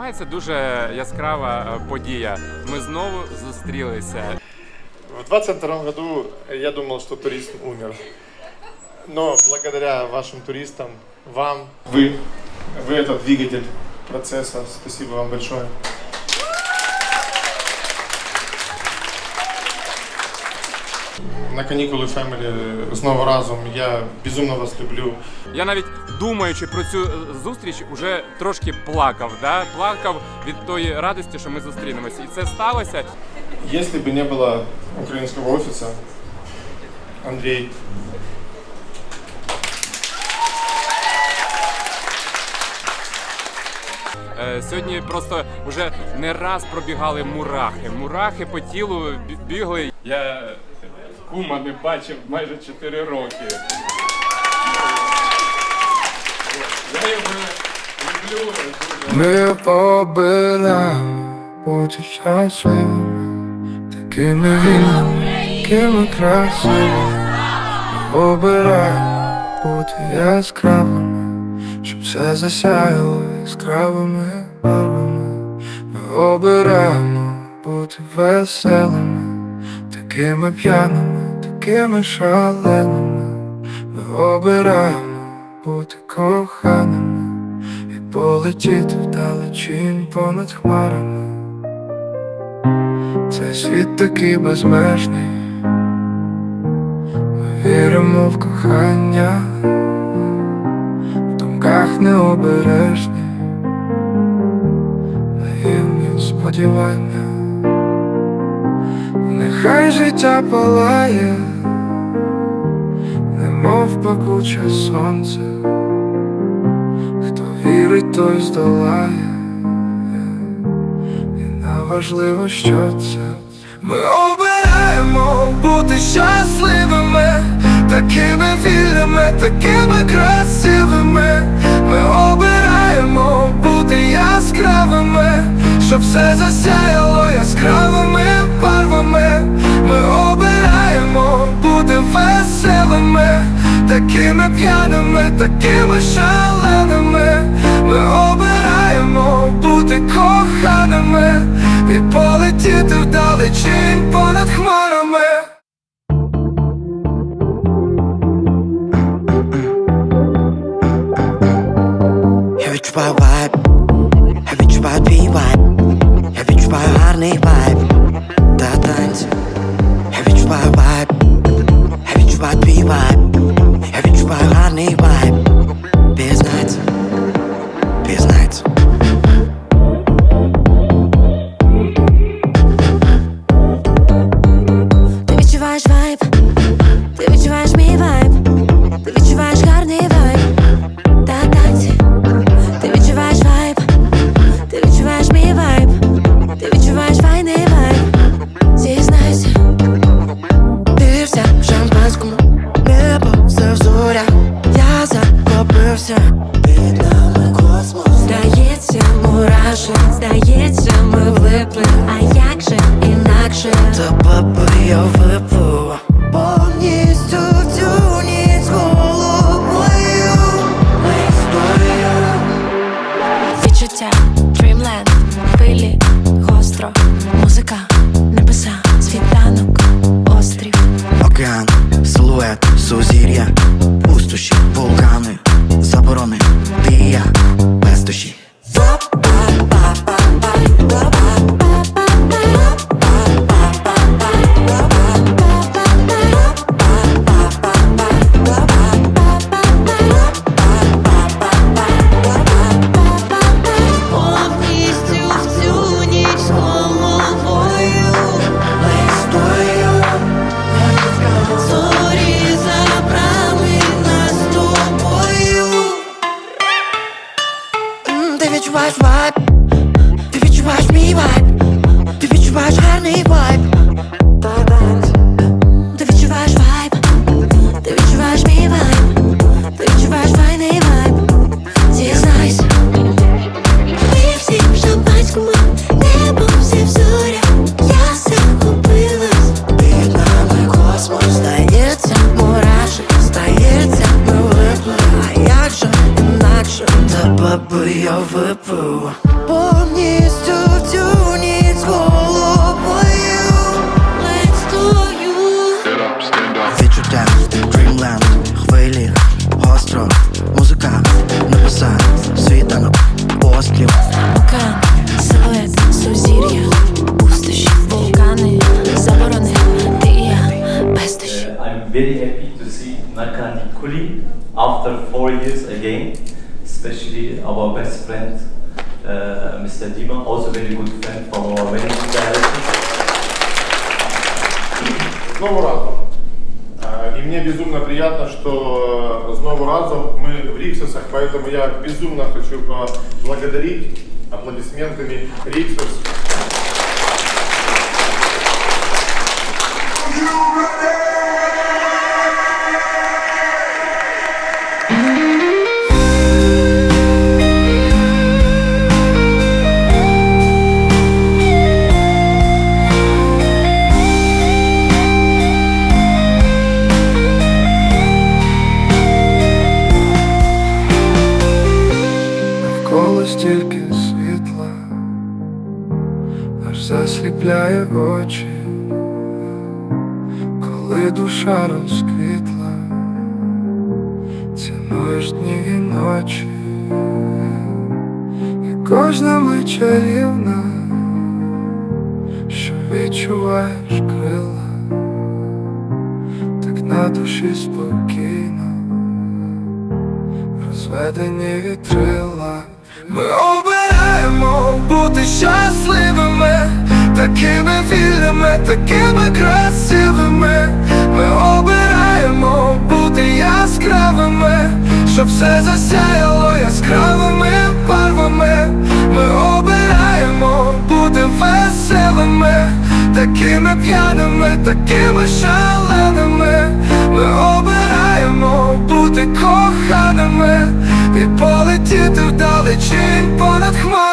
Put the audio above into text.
відбувається дуже яскрава е, подія. Ми знову зустрілися. В 22 году я думал, что турист умер. Но благодаря вашим туристам, вам, вы, вы это двигатель процесса. Спасибо вам большое. На канікули Family знову разом. Я безумно вас люблю. Я навіть думаючи про цю зустріч, уже трошки плакав. Да? Плакав від тої радості, що ми зустрінемося. І це сталося. Если бы не было украинского офиса, Андрей, Е, Сьогодні просто вже не раз пробігали мурахи. Мурахи по тілу бігли. Я кума не бачив майже 4 роки. Я його люблю. Ми обираємо бути щасливими, такими вільними, такими красивими. Ми обираємо бути яскравими, щоб все засяяло яскравими барвами. Ми обираємо бути веселими, такими п'яними, такими шаленими. Ми обираємо бути коханими і полетіти вдалечінь понад хмарами. Цей світ такий безмежний, ми віримо в кохання, в думках необережні, наївні сподівання. Нехай життя палає, немов пекуче сонце. Хто вірить, той здолає, і не важливо, що це. Ми обираємо бути щасливими, такими вільними, такими красивими. Ми обираємо бути яскравими, щоб все засяяло яскравими барвами. Ми обираємо бути веселими, такими п'яними, такими шаленими. Ми обираємо бути коханими і полетіти вдалечінь понад хмарами. Я відчуваю вайб, я відчуваю твій вайб, я відчуваю гарний вайб та танці. Я відчуваю вайб, я відчуваю твій вайб, мураші, здається, ми влипли. А як же інакше? Та папа я випив watch, watch інакше Та баби я випив. Повністю four years again, especially our best friend, uh, Mr. Dima, also very good friend from our managing director. Разом. Э, И мне безумно приятно, что э, снова разом мы в Риксосах, поэтому я безумно хочу поблагодарить аплодисментами Риксос. Стільки світла, аж засліпляє очі, коли душа розквітла, цінуєш дні і ночі, і кожна мить чарівна, що відчуваєш крила, так на душі спокійно розведені вітрила. Ми обираємо бути щасливими, такими вільними, такими красивими. Ми обираємо бути яскравими, щоб все засяяло яскравими барвами. Ми обираємо бути веселими, такими п'яними, такими шаленими. Ми обираємо бути коханими і полетіти вдалечінь понад хмарами.